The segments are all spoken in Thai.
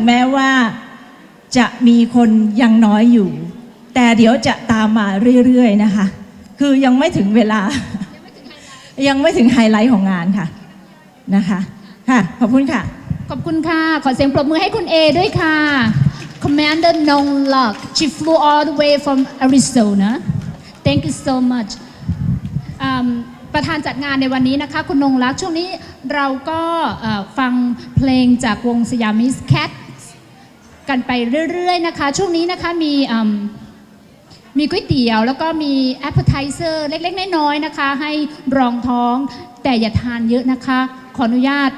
งแม้ว่าจะมีคนยังน้อยอยู่ แต่เดี๋ยวจะตามมาเรื่อยๆนะคะ คือยังไม่ถึงเวลา ยังไม่ถึงไฮไลท์ของงานค่ะนะคะ ค่ะ ขอบคุณค่ะ ขอบคุณค่ะ ขอเสียงปรบมือให้คุณเอด้วยค่ะ Commander Nong Lok she flew all the way from Arizona thank you so much ประธานจัดงานในวันนี้นะคะ คุณนงรักช่วงนี้เราก็ฟังเพลงจากวงสยามิสแคท กันไปเรื่อยๆนะคะ ช่วงนี้นะคะมีมมีก๋วยเตี๋ยว แล้วก็มีแอปเปอร์ไทเซอร์เล็กๆน้อยๆนะคะ ให้รองท้อง แต่อย่าทานเยอะนะคะ ขออนุญาต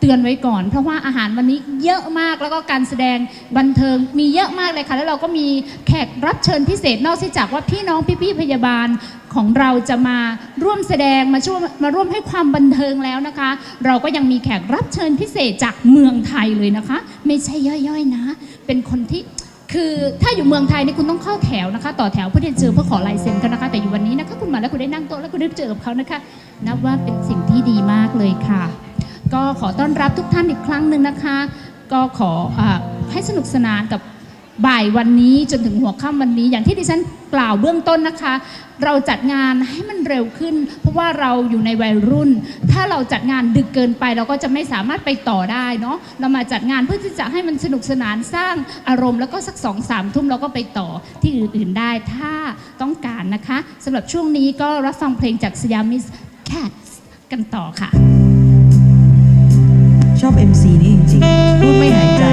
เตือนไว้ก่อน เพราะว่าอาหารวันนี้เยอะมากแล้วก็การแสดงบันเทิงมีเยอะมากเลยค่ะ แล้วเราก็มีแขกรับเชิญพิเศษนอกจากว่าพี่น้องพี่ๆพยาบาลของเราจะมาร่วมแสดงมาช่วยมาร่วมให้ความบันเทิงแล้วนะคะ เราก็ยังมีแขกรับเชิญพิเศษจากเมืองไทยเลยนะคะ ไม่ใช่ย่อยๆนะ เป็นคนที่คือถ้าอยู่เมืองไทยนี่คุณต้องเข้าแถวนะคะ ต่อแถวเพื่อที่จะเจอเพื่อขอลายเซ็นกันนะคะ แต่อยู่วันนี้นะคะคุณมาแล้วคุณได้นั่งโต๊ะแล้วคุณได้เจอกับเขานะคะ นับว่าเป็นสิ่งที่ดีมากเลยค่ะ ก็ขอต้อนรับทุกท่านอีกครั้งหนึ่งนะคะ ก็ขออให้สนุกสนานกับ บ่ายวันนี้จนถึงหัวค่ำวันนี้ อย่างที่ดิฉันกล่าวเบื้องต้นนะคะ เราจัดงานให้มันเร็วขึ้น เพราะว่าเราอยู่ในวัยรุ่น ถ้าเราจัดงานดึกเกินไปเราก็จะไม่สามารถไปต่อได้เนาะเรามาจัดงานเพื่อที่จะให้มันสนุกสนานสร้างอารมณ์แล้วก็สักสองสามทุ่มเราก็ไปต่อที่อื่นๆได้ถ้าต้องการนะคะสำหรับช่วงนี้ก็รับฟังเพลงจากสยามิสแคทกันต่อค่ะ ชอบ MC นี่จริงๆพูดไม่หายใจ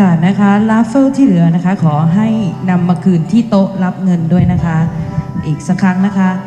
กาศนะคะลาเฟลที่เหลือนะคะ ขอให้นำมาคืนที่โต๊ะรับเงินด้วยนะคะ อีกสักครั้งนะคะ